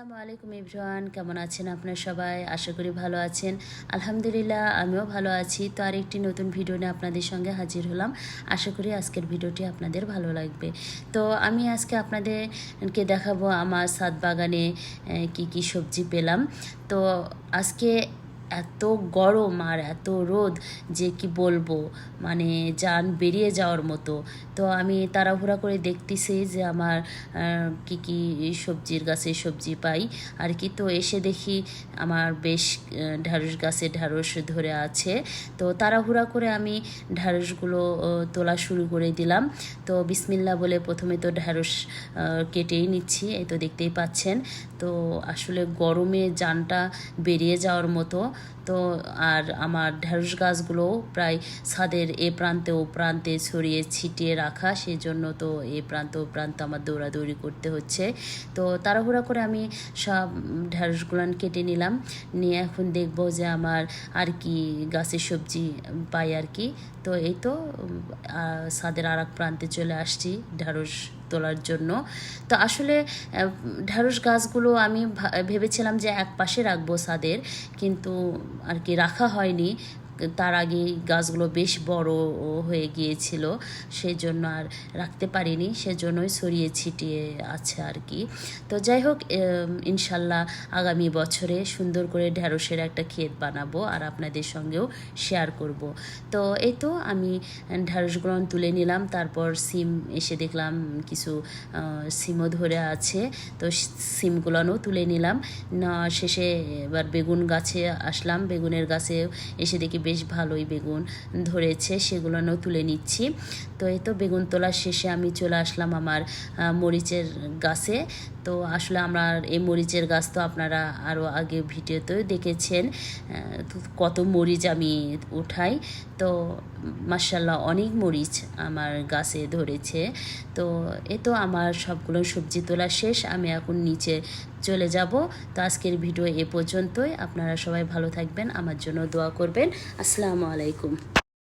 আসসালামু আলাইকুম ইব্রান, কেমন আছেন আপনার সবাই? আশা করি ভালো আছেন। আলহামদুলিল্লাহ, আমিও ভালো আছি। তো আর একটি নতুন ভিডিও নিয়ে আপনাদের সঙ্গে হাজির হলাম। আশা করি আজকের ভিডিওটি আপনাদের ভালো লাগবে। তো আমি আজকে আপনাদেরকে দেখাবো আমার সাত বাগানে কি কি সবজি পেলাম। তো আজকে এত গরম আর এত রোদ যে কি বলব মানে যান বেরিয়ে যাওয়ার মতো। তো আমি তাড়াহুড়া করে দেখতেছি যে আমার কি কি সবজির গাছে সবজি পাই। আর কি তো এসে দেখি আমার বেশ ঢ্যাঁড়স গাছে ঢ্যাঁড়স ধরে আছে। তো তাড়াহুড়া করে আমি ঢ্যাঁড়সগুলো তোলা শুরু করে দিলাম। তো বিসমিল্লা বলে প্রথমে তো ঢ্যাঁড়স কেটেই নিচ্ছি, এই তো দেখতেই পাচ্ছেন। তো আসলে গরমে জানটা বেরিয়ে যাওয়ার মতো। তো আর আমার ঢ্যাঁড়স গাছগুলো প্রায় ছাদের এ প্রান্তে ও প্রান্তে ছড়িয়ে ছিটিয়ে রাখা সেই জন্য তো এ প্রান্ত ও প্রান্ত আমার দৌড়াদৌড়ি করতে হচ্ছে। তো তাড়াহুড়া করে আমি সব ঢ্যাঁড়সগুলো কেটে নিলাম। নিয়ে এখন দেখব যে আমার আর কি গাছের সবজি পাই আর কি। তো এই তো ছাদের আর এক প্রান্তে চলে আসছি ঢ্যাঁড়স তোলার জন্য। তো আসলে ঢ্যাঁড়স গাছগুলো আমি ভেবেছিলাম যে এক পাশে রাখব সাদের কিন্তু আর কি রাখা হয়নি। তার আগে গাছগুলো বেশ বড় হয়ে গিয়েছিল সেই জন্য আর রাখতে পারিনি, সেজন্যই ছড়িয়ে ছিটিয়ে আছে আর কি। তো যাই হোক ইনশাল্লাহ আগামী বছরে সুন্দর করে ঢ্যাঁড়সের একটা ক্ষেত বানাবো আর আপনাদের সঙ্গেও শেয়ার করব। তো এই তো আমি ঢ্যাঁড়সগুলো তুলে নিলাম, তারপর সিম এসে দেখলাম কিছু সিমও ধরে আছে, তো সিমগুলোও তুলে নিলাম। না, শেষে এবার বেগুন গাছে আসলাম, বেগুনের গাছে এসে দেখি বেশ ভালোই বেগুন ধরেছে সেগুলোও তুলে নিচ্ছি। তো এই তো বেগুন তোলার শেষে আমি চলে আসলাম আমার মরিচের গাছে। তো আসলে আমার এই মরিচের গাছ তো আপনারা আরও আগে ভিডিওতেও দেখেছেন কত মরিচ আমি উঠাই। তো মার্শাল্লাহ অনেক মরিচ আমার গাছে ধরেছে। তো এ তো আমার সবগুলো সবজি তোলা শেষ, আমি এখন নিচে চলে যাব। তো আজকের ভিডিও এ পর্যন্তই। আপনারা সবাই ভালো থাকবেন, আমার জন্য দোয়া করবেন। আসসালামু আলাইকুম।